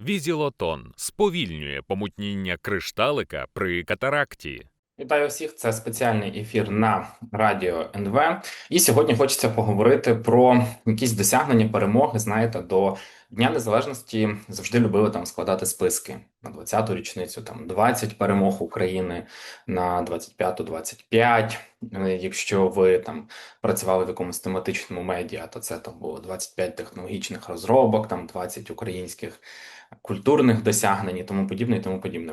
Візілотон сповільнює помутніння кришталика при катаракті. Вітаю всіх! Це спеціальний ефір на радіо НВ. І сьогодні хочеться поговорити про якісь досягнення перемоги. Знаєте, до Дня Незалежності завжди любили там складати списки на 20-ту річницю, там 20 перемог України на 25-ту 25. Е, Якщо ви там працювали в якомусь тематичному медіа, то це там було 25 технологічних розробок, там 20 українських культурних досягнень і тому подібне, і тому подібне.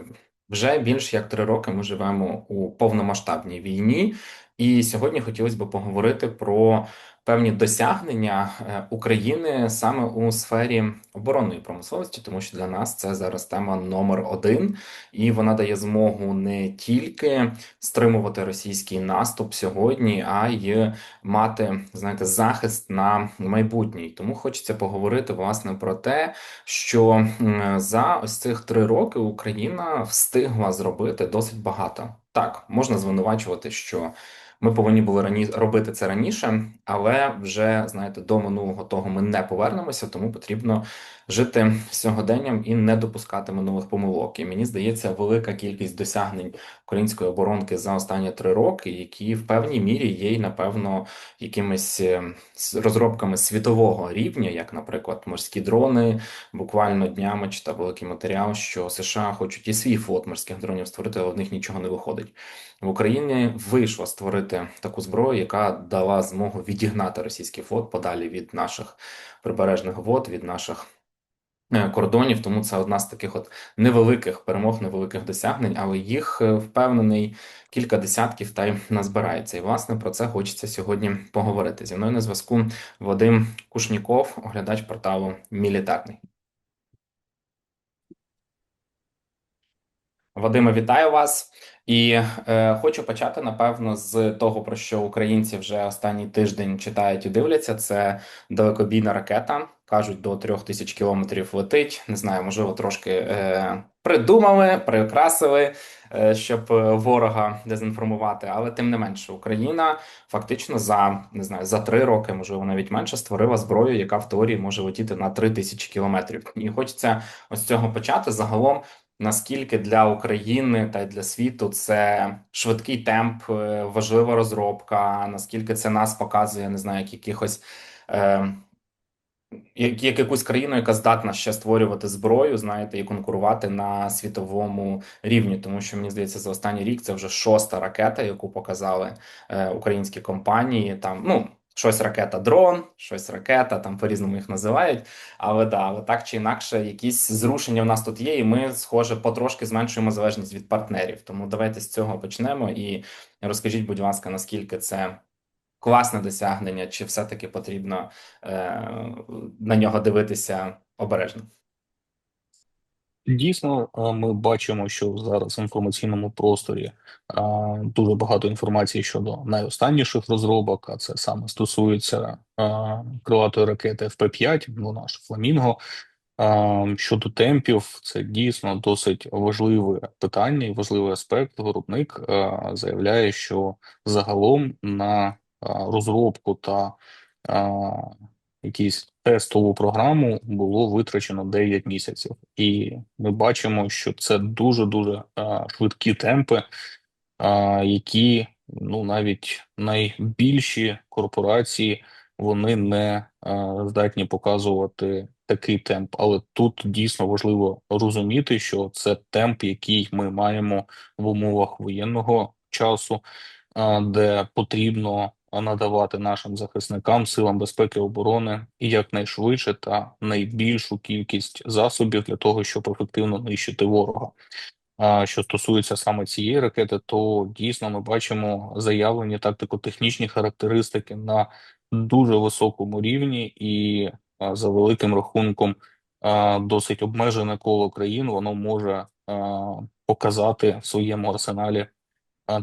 Вже більш як три роки ми живемо у повномасштабній війні, і сьогодні хотілося б поговорити про певні досягнення е, України саме у сфері оборонної промисловості, тому що для нас це зараз тема номер один, і вона дає змогу не тільки стримувати російський наступ сьогодні, а й мати знаєте захист на майбутнє. Тому хочеться поговорити власне про те, що за ось цих три роки Україна встигла зробити досить багато. Так, можна звинувачувати, що ми повинні були рані робити це раніше, але вже знаєте, до минулого того ми не повернемося, тому потрібно жити сьогоденням і не допускати минулих помилок. І мені здається, велика кількість досягнень української оборонки за останні три роки, які в певній мірі є й напевно якимись е, розробками світового рівня, як, наприклад, морські дрони. Буквально днями читав великий матеріал, що США хочуть і свій флот морських дронів створити, але в них нічого не виходить. В Україні вийшло створити таку зброю, яка дала змогу відігнати російський флот подалі від наших прибережних вод, від наших кордонів. Тому це одна з таких от невеликих перемог, невеликих досягнень, але їх е, впевнений кілька десятків та й назбирається. І власне про це хочеться сьогодні поговорити. Зі мною на зв'язку Вадим Кушніков, оглядач порталу Мілітарний. Вадиме, вітаю вас. І е, хочу почати напевно з того, про що українці вже останній тиждень читають і дивляться. Це далекобійна ракета. кажуть, до трьох тисяч кілометрів летить. Не знаю, можливо, трошки е, придумали, приукрасили, е, щоб е, ворога дезінформувати. Але тим не менше, Україна фактично за не знаю за три роки, можливо, навіть менше, створила зброю, яка в теорії може летіти на три тисячі кілометрів. І хочеться ось цього почати загалом. Наскільки для України та й для світу це швидкий темп, е, важлива розробка, наскільки це нас показує, не знаю, як якихось е, як, як якусь країну, яка здатна ще створювати зброю, знаєте, і конкурувати на світовому рівні, тому що мені здається, за останній рік це вже шоста ракета, яку показали е, українські компанії. Там ну щось ракета дрон, щось ракета, там по-різному їх називають. Але да, але так чи інакше, якісь зрушення в нас тут є, і ми, схоже, потрошки зменшуємо залежність від партнерів. Тому давайте з цього почнемо. І розкажіть, будь ласка, наскільки це класне досягнення, чи все-таки потрібно е, на нього дивитися обережно? Дійсно, ми бачимо, що зараз в інформаційному просторі дуже багато інформації щодо найостанніших розробок, а це саме стосується крилатої ракети ФП-5, ну наш Фламінго. Щодо темпів, це дійсно досить важливе питання і важливий аспект. Виробник заявляє, що загалом на розробку та якісь тестову програму було витрачено 9 місяців, і ми бачимо, що це дуже дуже швидкі темпи, які ну навіть найбільші корпорації вони не здатні показувати такий темп. Але тут дійсно важливо розуміти, що це темп, який ми маємо в умовах воєнного часу, де потрібно надавати нашим захисникам, силам безпеки оборони і якнайшвидше та найбільшу кількість засобів для того, щоб ефективно нищити ворога. Що стосується саме цієї ракети, то дійсно ми бачимо заявлені тактико-технічні характеристики на дуже високому рівні, і за великим рахунком досить обмежене коло країн воно може показати в своєму арсеналі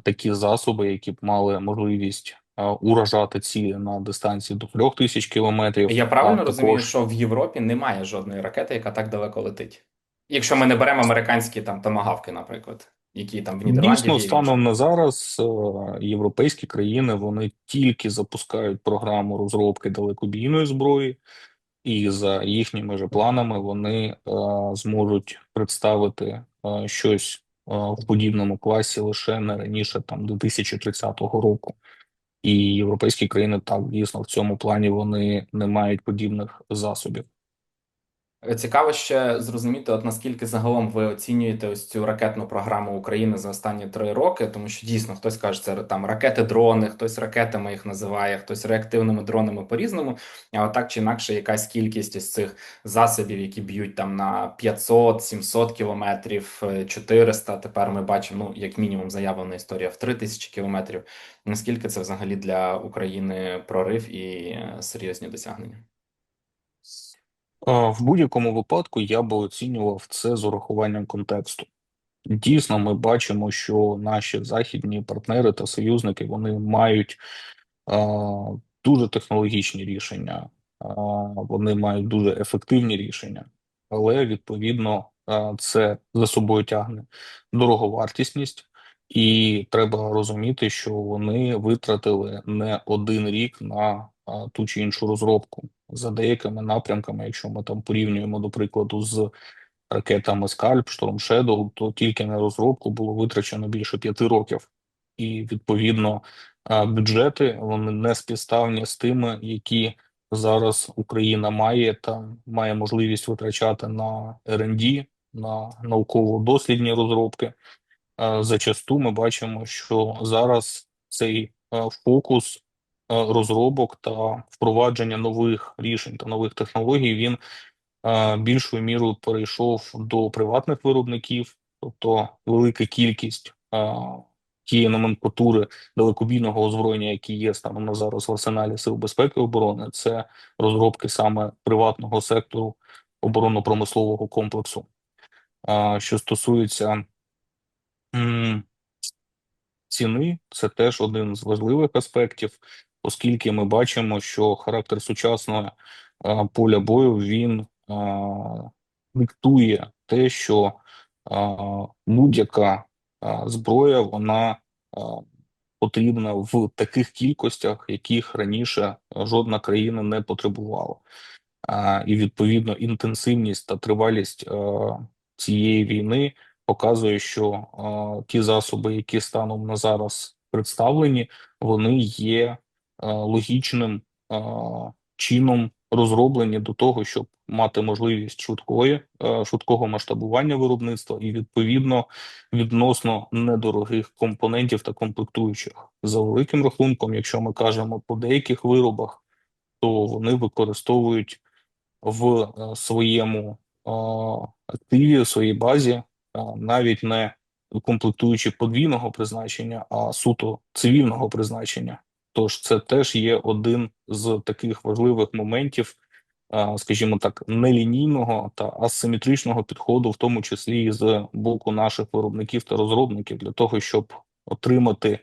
такі засоби, які б мали можливість уражати цілі на дистанції до трьох тисяч кілометрів. Я правильно розумію, що в Європі немає жодної ракети, яка так далеко летить. Якщо ми не беремо американські там томагавки, наприклад, які там в Нідерландів Дійсно, станом на зараз е, європейські країни вони тільки запускають програму розробки далекобійної зброї. і за їхніми же планами вони е, зможуть представити е, щось в подібному класі лише не раніше там 2030 року. І європейські країни так дійсно в цьому плані вони не мають подібних засобів. Цікаво ще зрозуміти, от наскільки загалом ви оцінюєте ось цю ракетну програму України за останні три роки, тому що дійсно хтось каже, це там ракети-дрони, хтось ракетами їх називає, хтось реактивними дронами по-різному. А от так чи інакше, якась кількість із цих засобів, які б'ють там на 500-700 кілометрів, е, 400, Тепер ми бачимо, ну як мінімум, заявлена історія в 3000 кілометрів. Наскільки це взагалі для України прорив і е, серйозні досягнення? Е, В будь-якому випадку я би оцінював це з урахуванням контексту. Дійсно, ми бачимо, що наші західні партнери та союзники вони мають е, дуже технологічні рішення, е, вони мають дуже ефективні рішення, але відповідно е, це за собою тягне дороговартісність, і треба розуміти, що вони витратили не один рік на е, ту чи іншу розробку за деякими напрямками, якщо ми там порівнюємо, до прикладу, з ракетами Скальп, Shadow, то тільки на розробку було витрачено більше п'яти років, і відповідно бюджети вони не співставні з тими, які зараз Україна має та має можливість витрачати на R&D, на науково-дослідні розробки. Зачасту ми бачимо, що зараз цей фокус а, розробок та впровадження нових рішень та нових технологій він більшою мірою перейшов до приватних виробників, тобто велика кількість тієї номенклатури далекобійного озброєння, які є станом на зараз в арсеналі Сил безпеки і оборони, це розробки саме приватного сектору оборонно-промислового комплексу. Що стосується ціни, це теж один з важливих аспектів, оскільки ми бачимо, що характер сучасного поля бою він диктує те, що будь-яка зброя вона потрібна в таких кількостях, яких раніше жодна країна не потребувала. І відповідно інтенсивність та тривалість цієї війни показує, що ті засоби, які станом на зараз представлені, вони є логічним чином розроблені до того, щоб мати можливість швидкої е, швидкого масштабування виробництва і відповідно відносно недорогих компонентів та комплектуючих за великим рахунком, якщо ми кажемо по деяких виробах, то вони використовують в е, своєму е, активі, в своїй базі е, навіть не комплектуючі подвійного призначення, а суто цивільного призначення. Тож це теж є один з таких важливих моментів, скажімо так, нелінійного та асиметричного підходу, в тому числі і з боку наших виробників та розробників, для того, щоб отримати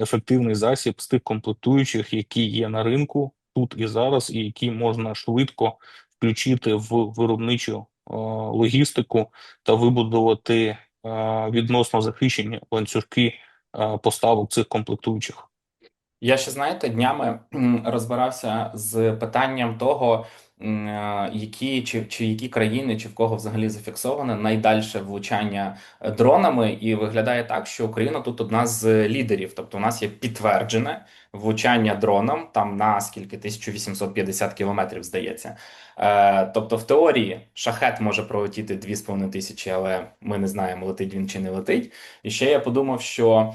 ефективний засіб з тих комплектуючих, які є на ринку тут і зараз, і які можна швидко включити в виробничу логістику та вибудувати відносно захищені ланцюжки поставок цих комплектуючих. Я ще знаєте, днями розбирався з питанням того, е, які чи, чи які країни, чи в кого взагалі зафіксоване найдальше влучання е, дронами, і виглядає так, що Україна тут одна з лідерів. Тобто, у нас є підтверджене влучання дроном там на скільки 1850 кілометрів, здається. Е, тобто, в теорії шахет може пролетіти 2,5 тисячі, але ми не знаємо, летить він чи не летить. І ще я подумав, що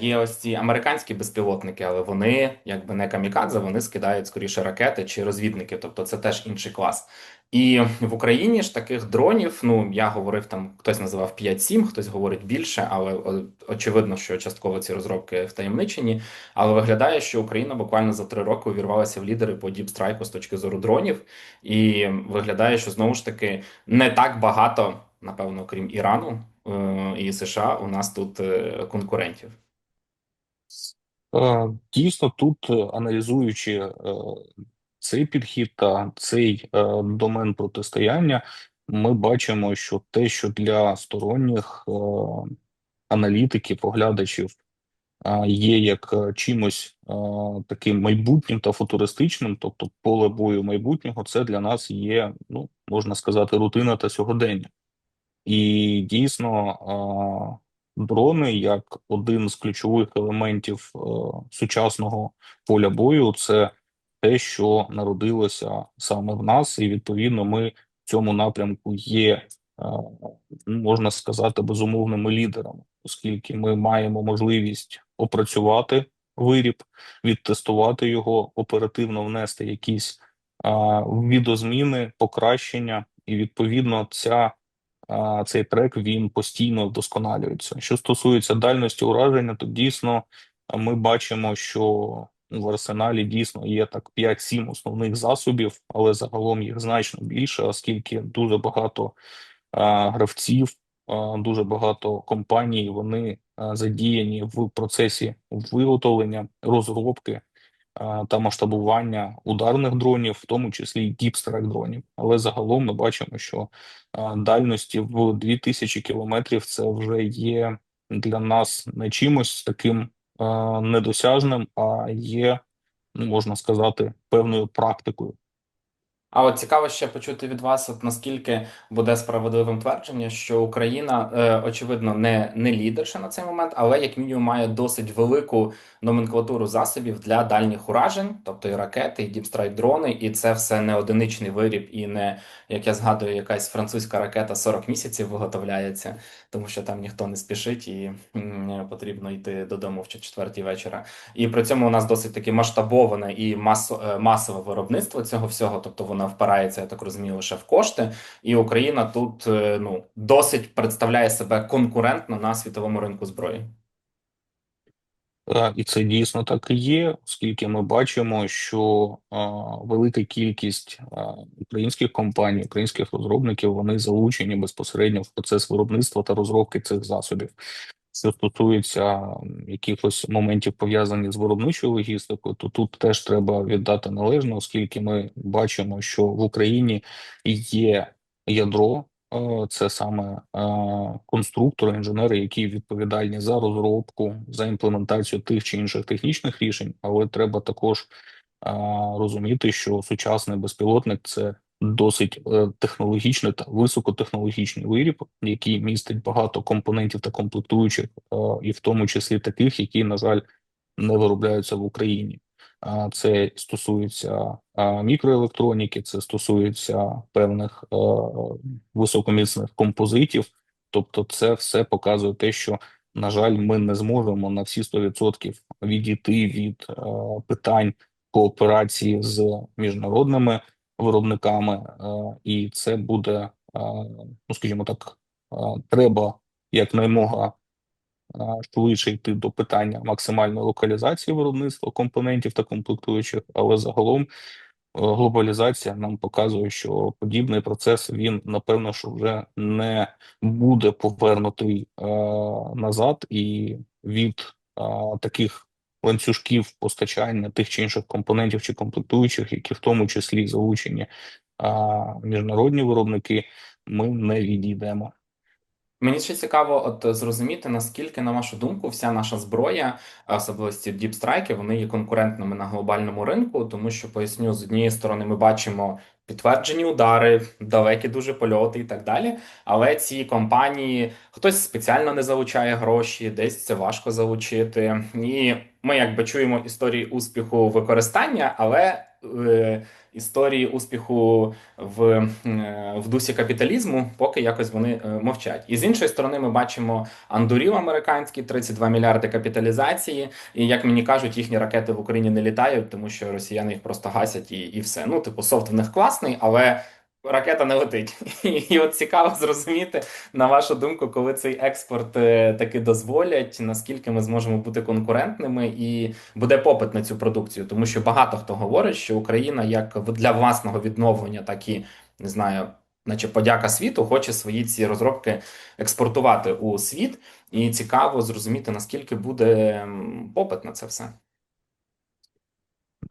є ось ці американські безпілотники, але вони якби не камікадзе, вони скидають скоріше ракети чи розвідники, тобто це теж інший клас. І в Україні ж таких дронів, ну я говорив там, хтось називав 5-7, хтось говорить більше, але очевидно, що частково ці розробки втаємничені. Але виглядає, що Україна буквально за три роки увірвалася в лідери по діпстрайку з точки зору дронів, і виглядає, що знову ж таки не так багато, напевно, крім Ірану е, і США, у нас тут е, конкурентів. Е, Дійсно, тут е, аналізуючи е, цей підхід та цей е, домен протистояння, ми бачимо, що те, що для сторонніх е, аналітиків, оглядачів є як е, чимось таким майбутнім та футуристичним, тобто поле бою майбутнього, це для нас є, ну можна сказати, рутина та сьогодення. І дійсно, дрони як один з ключових елементів е, сучасного поля бою, це те, що народилося саме в нас, і відповідно ми в цьому напрямку є, можна сказати, безумовними лідерами, оскільки ми маємо можливість опрацювати виріб, відтестувати його, оперативно внести якісь відозміни, покращення, і відповідно ця цей трек він постійно вдосконалюється. Що стосується дальності ураження, то дійсно ми бачимо, що в арсеналі дійсно є так 5-7 основних засобів, але загалом їх значно більше, оскільки дуже багато гравців, дуже багато компаній вони задіяні в процесі виготовлення, розробки та масштабування ударних дронів, в тому числі й діпстрайк дронів. Але загалом ми бачимо, що дальності в 2000 кілометрів це вже є для нас не чимось таким недосяжним, а є, ну, можна сказати, певною практикою. А от цікаво ще почути від вас, от наскільки буде справедливим твердження, що Україна, е, очевидно, не, не лідерша на цей момент, але як мінімум має досить велику номенклатуру засобів для дальніх уражень, тобто і ракети, і діпстрайк дрони, і це все не одиничний виріб, і не як я згадую, якась французька ракета 40 місяців виготовляється, тому що там ніхто не спішить і потрібно йти додому в четвертій вечора. І при цьому у нас досить таки масштабоване і масо, е, масове виробництво цього всього, тобто воно впирається, я так розумію, лише в кошти. І Україна тут е, ну досить представляє себе конкурентно на світовому ринку зброї. І це дійсно так і є, оскільки ми бачимо, що а, велика кількість а, українських компаній, українських розробників вони залучені безпосередньо в процес виробництва та розробки цих засобів. Що стосується якихось моментів пов'язаних з виробничою логістикою, то тут теж треба віддати належне, оскільки ми бачимо, що в Україні є ядро, е, це саме е, конструктори, інженери, які відповідальні за розробку, за імплементацію тих чи інших технічних рішень, але треба також е, розуміти, що сучасний безпілотник це досить е, технологічний та високотехнологічний виріб, який містить багато компонентів та комплектуючих, е, і в тому числі таких, які, на жаль, не виробляються в Україні. Це стосується мікроелектроніки, це стосується певних е, високоміцних композитів. Тобто, це все показує те, що, на жаль, ми не зможемо на всі 100% відійти від питань кооперації з міжнародними виробниками, е, і це буде, е, ну скажімо так, е, треба якнаймога швидше йти до питання максимальної локалізації виробництва компонентів та комплектуючих, але загалом глобалізація нам показує, що подібний процес він напевно що вже не буде повернутий назад, і від таких ланцюжків постачання тих чи інших компонентів чи комплектуючих, які в тому числі залучені е, міжнародні виробники, ми не відійдемо. Мені ще цікаво, от зрозуміти, наскільки, на вашу думку, вся наша зброя, а особливо ці діпстрайки, вони є конкурентними на глобальному ринку, тому що поясню, з однієї сторони, ми бачимо підтверджені удари, далекі дуже польоти і так далі. Але ці компанії хтось спеціально не залучає гроші, десь це важко залучити. І ми якби чуємо історії успіху використання, але. е, Історії успіху в, е, в дусі капіталізму, поки якось вони е, мовчать. І з іншої сторони, ми бачимо андурів американський, 32 мільярди капіталізації. І як мені кажуть, їхні ракети в Україні не літають, тому що росіяни їх просто гасять і, і все. Ну, типу, софт в них класний, але ракета не летить. І, от цікаво зрозуміти, на вашу думку, коли цей експорт е, таки дозволять, наскільки ми зможемо бути конкурентними і буде попит на цю продукцію, тому що багато хто говорить, що Україна як для власного відновлення, так і не знаю, наче подяка світу, хоче свої ці розробки експортувати у світ, і цікаво зрозуміти, наскільки буде попит на це все.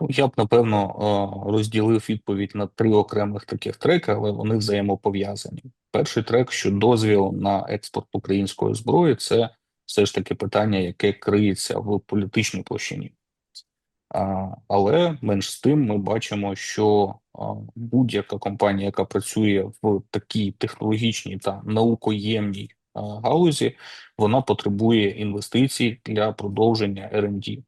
Ну, я б напевно розділив відповідь на три окремих таких треки, але вони взаємопов'язані. Перший трек, що дозвіл на експорт української зброї, це все ж таки питання, яке криється в політичній площині. Але менш з тим ми бачимо, що будь-яка компанія, яка працює в такій технологічній та наукоємній галузі, вона потребує інвестицій для продовження R&D.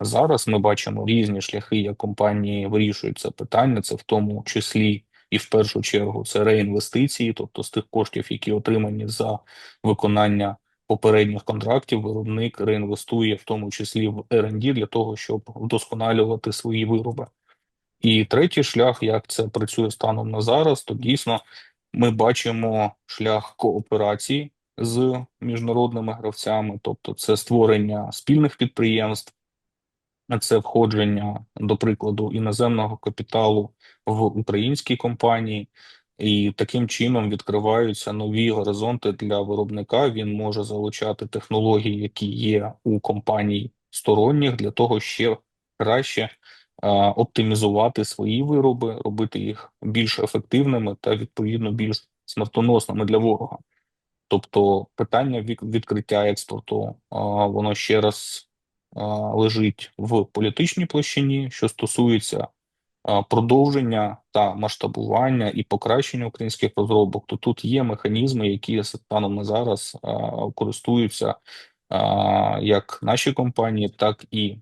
Зараз ми бачимо різні шляхи, як компанії вирішують це питання. Це в тому числі і в першу чергу це реінвестиції, тобто з тих коштів, які отримані за виконання попередніх контрактів, виробник реінвестує в тому числі в R&D для того, щоб вдосконалювати свої вироби. І третій шлях, як це працює станом на зараз, то дійсно ми бачимо шлях кооперації з міжнародними гравцями, тобто це створення спільних підприємств, це входження, до прикладу, іноземного капіталу в українські компанії, і таким чином відкриваються нові горизонти для виробника. Він може залучати технології, які є у компаній сторонніх, для того, ще краще оптимізувати свої вироби, робити їх більш ефективними та відповідно більш смертоносними для ворога. Тобто питання від- відкриття експорту, воно ще раз лежить в політичній площині, що стосується продовження та масштабування і покращення українських розробок, то тут є механізми, які станом на зараз користуються як наші компанії, так і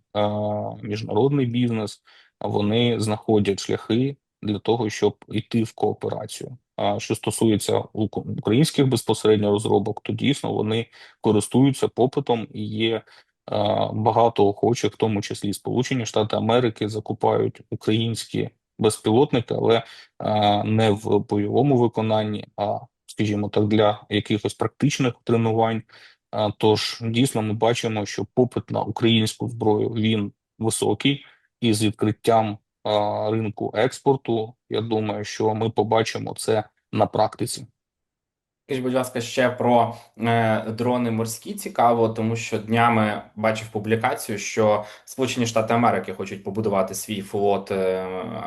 міжнародний бізнес. Вони знаходять шляхи для того, щоб йти в кооперацію. А що стосується ук- українських безпосередньо розробок, то дійсно вони користуються попитом і є багато охочих, в тому числі Сполучені Штати Америки, закупають українські безпілотники, але не в бойовому виконанні, а скажімо так, для якихось практичних тренувань. Тож дійсно ми бачимо, що попит на українську зброю він високий, і з відкриттям ринку експорту, я думаю, що ми побачимо це на практиці. Скажіть, будь ласка, ще про е, дрони морські цікаво, тому що днями бачив публікацію, що Сполучені Штати Америки хочуть побудувати свій флот е,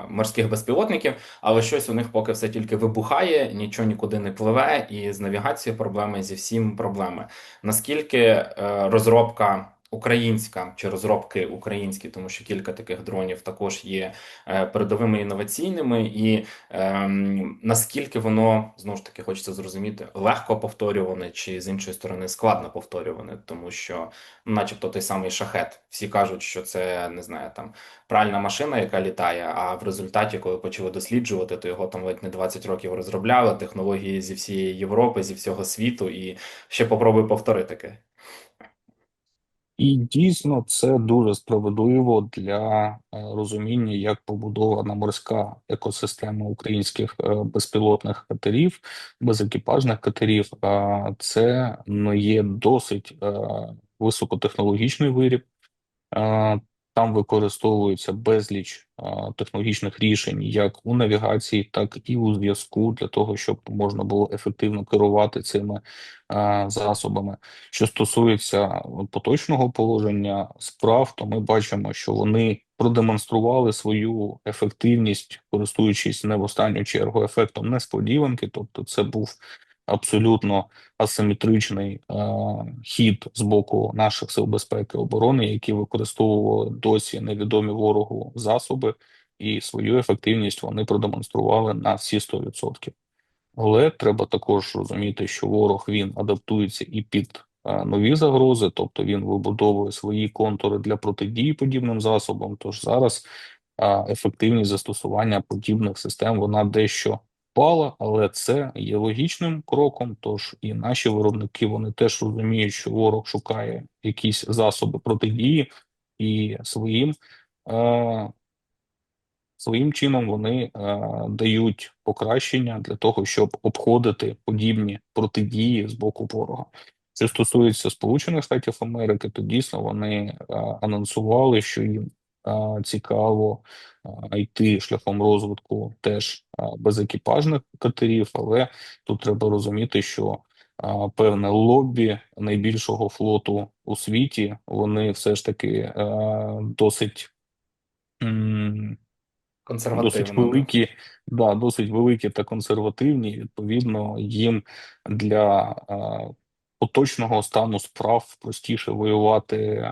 морських безпілотників, але щось у них поки все тільки вибухає, нічого нікуди не пливе, і з навігацією проблеми, зі всім проблеми. Наскільки е, розробка українська чи розробки українські, тому що кілька таких дронів також є е, передовими інноваційними, і ем, наскільки воно знову ж таки хочеться зрозуміти легко повторюване, чи з іншої сторони складно повторюване, тому що, ну, начебто, той самий шахет. Всі кажуть, що це не знаю, там пральна машина, яка літає. А в результаті, коли почали досліджувати, то його там ледь не 20 років розробляли. Технології зі всієї Європи, зі всього світу, і ще попробуй повтори таке. І дійсно це дуже справедливо для е, розуміння, як побудована морська екосистема українських е, безпілотних катерів, безекіпажних катерів. Це не є досить е, високотехнологічний виріб. Там використовується безліч технологічних рішень, як у навігації, так і у зв'язку, для того, щоб можна було ефективно керувати цими засобами. Що стосується поточного положення справ, то ми бачимо, що вони продемонстрували свою ефективність, користуючись не в останню чергу ефектом несподіванки, тобто це був абсолютно асиметричний е, хід з боку наших сил безпеки і оборони, які використовували досі невідомі ворогу засоби, і свою ефективність вони продемонстрували на всі 100%. Але треба також розуміти, що ворог він адаптується і під е, нові загрози, тобто він вибудовує свої контури для протидії подібним засобам. Тож зараз е, ефективність застосування подібних систем вона дещо впала, але це є логічним кроком. Тож і наші виробники вони теж розуміють, що ворог шукає якісь засоби протидії, і своїм е, своїм чином вони е, дають покращення для того, щоб обходити подібні протидії з боку ворога. Що стосується Сполучених Штатів Америки, то дійсно вони е, анонсували, що їм цікаво йти шляхом розвитку теж е, безекіпажних катерів, але тут треба розуміти, що певне лобі найбільшого флоту у світі вони все ж таки досить. Досить великі, да, досить великі та консервативні. Відповідно, їм для поточного стану справ простіше воювати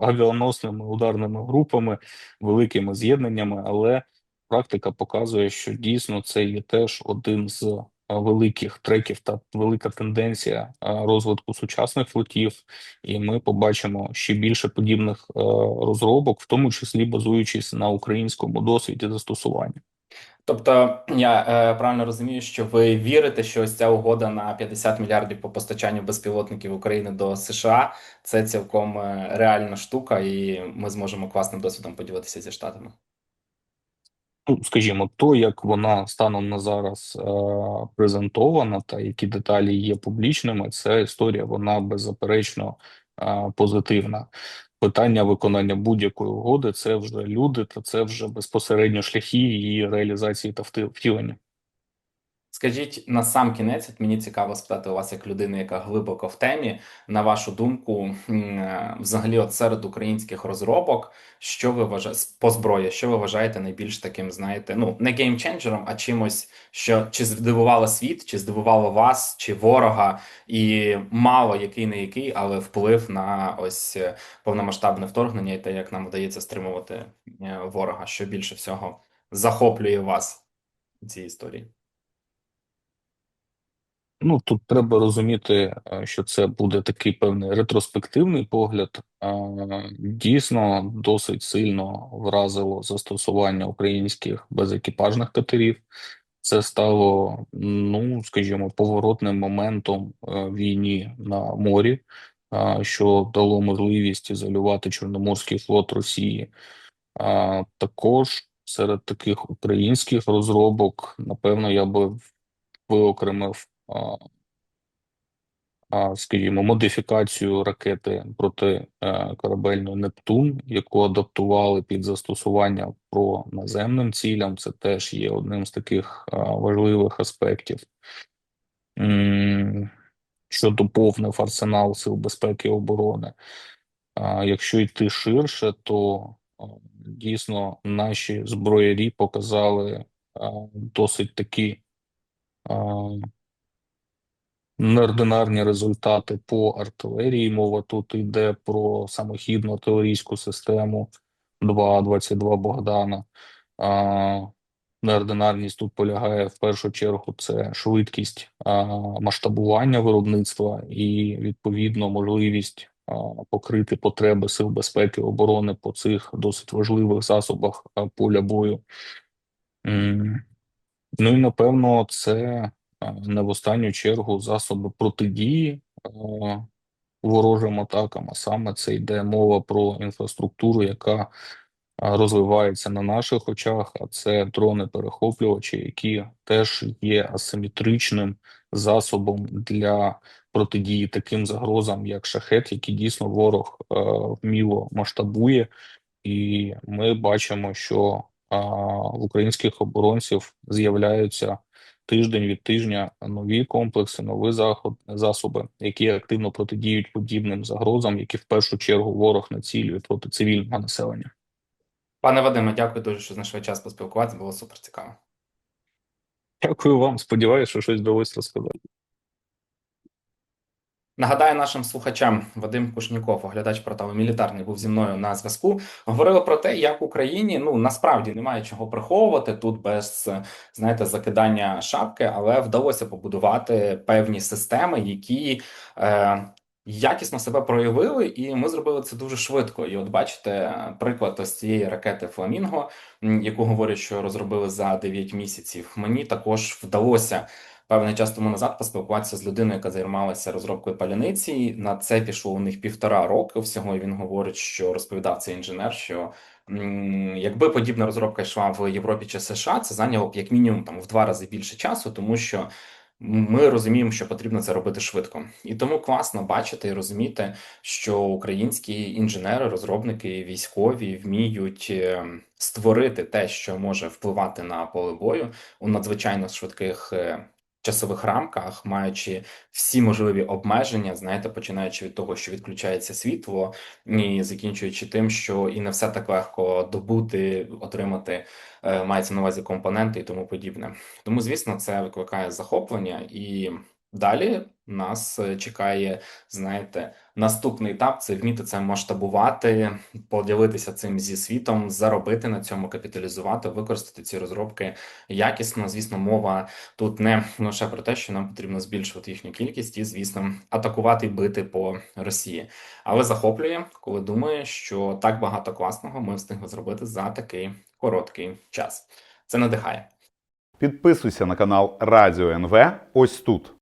авіаносними ударними групами, великими з'єднаннями, але практика показує, що дійсно це є теж один з е, великих треків та велика тенденція е, розвитку сучасних флотів, і ми побачимо ще більше подібних е, розробок, в тому числі базуючись на українському досвіді застосування. Тобто я е, правильно розумію, що ви вірите, що ось ця угода на 50 мільярдів по постачанню безпілотників України до США це цілком е, реальна штука, і ми зможемо класним досвідом поділитися зі штатами. ну, скажімо, то, як вона станом на зараз е, презентована, та які деталі є публічними, ця історія вона беззаперечно е, позитивна. Питання виконання будь-якої угоди це вже люди, та це вже безпосередньо шляхи її реалізації та втілення. Скажіть на сам кінець, от мені цікаво спитати у вас, як людини, яка глибоко в темі, на вашу думку, е, взагалі, от серед українських розробок, що ви вважаєте по зброї, що ви вважаєте найбільш таким, знаєте, ну не геймченджером, а чимось, що чи здивувало світ, чи здивувало вас, чи ворога, і мало який не який, але вплив на ось е, повномасштабне вторгнення і те, як нам вдається стримувати е, ворога, що більше всього захоплює вас у цій історії. Ну тут треба розуміти, е, що це буде такий певний ретроспективний погляд. Е, Дійсно, досить сильно вразило застосування українських безекіпажних катерів. Це стало, ну скажімо, поворотним моментом е, війні на морі, що дало можливість ізолювати Чорноморський флот Росії. Також серед таких українських розробок, напевно, я би виокремив, скажімо, модифікацію ракети проти е, Нептун, яку адаптували під застосування по наземним цілям. Це теж є одним з таких важливих аспектів. Що доповнив арсенал Сил безпеки і оборони. Якщо йти ширше, то дійсно наші зброярі показали досить такі неординарні результати по артилерії. Мова тут йде про самохідну артилерійську систему 2.22 Богдана. А, Неординарність тут полягає в першу чергу це швидкість а, масштабування виробництва і відповідно можливість покрити потреби сил безпеки оборони по цих досить важливих засобах поля бою. Ну і напевно, це не в останню чергу засоби протидії ворожим атакам, а саме це йде мова про інфраструктуру, яка розвивається на наших очах, а це дрони-перехоплювачі, які теж є асиметричним засобом для протидії таким загрозам, як шахет, які дійсно ворог вміло масштабує, і ми бачимо, що в українських оборонців з'являються тиждень від тижня нові комплекси, нові заход, засоби, які активно протидіють подібним загрозам, які в першу чергу ворог націлює проти цивільного населення. Пане Вадиме, дякую дуже, що знайшли час поспілкуватися. Було супер цікаво. Дякую вам. Сподіваюся, що щось вдалося розказати. Нагадаю нашим слухачам, Вадим Кушніков, оглядач порталу Мілітарний, був зі мною на зв'язку. Говорили про те, як Україні ну насправді немає чого приховувати тут без знаєте закидання шапки, але вдалося побудувати певні системи, які е, якісно себе проявили, і ми зробили це дуже швидко. І от бачите, приклад ось цієї ракети Фламінго, яку говорять, що розробили за 9 місяців. Мені також вдалося певний час тому назад поспілкуватися з людиною, яка займалася розробкою паляниці. На це пішло у них півтора роки всього. І він говорить, що розповідав цей інженер, що якби подібна розробка йшла в Європі чи США, це зайняло б як мінімум там в два рази більше часу, тому що. Ми розуміємо, що потрібно це робити швидко, і тому класно бачити і розуміти, що українські інженери, розробники, військові вміють е, створити те, що може впливати на поле бою у надзвичайно швидких е, часових рамках, маючи всі можливі обмеження, знаєте, починаючи від того, що відключається світло, і закінчуючи тим, що і не все так легко добути, отримати е, мається на увазі компоненти і тому подібне. Тому, звісно, це викликає захоплення і. Далі нас е, чекає, знаєте, наступний етап це вміти це масштабувати, поділитися цим зі світом, заробити на цьому, капіталізувати, використати ці розробки якісно. Звісно, мова тут не лише про те, що нам потрібно збільшувати їхню кількість і, звісно, атакувати і бити по Росії. Але захоплює, коли думає, що так багато класного ми встигли зробити за такий короткий час. Це надихає. Підписуйся на канал Радіо НВ ось тут.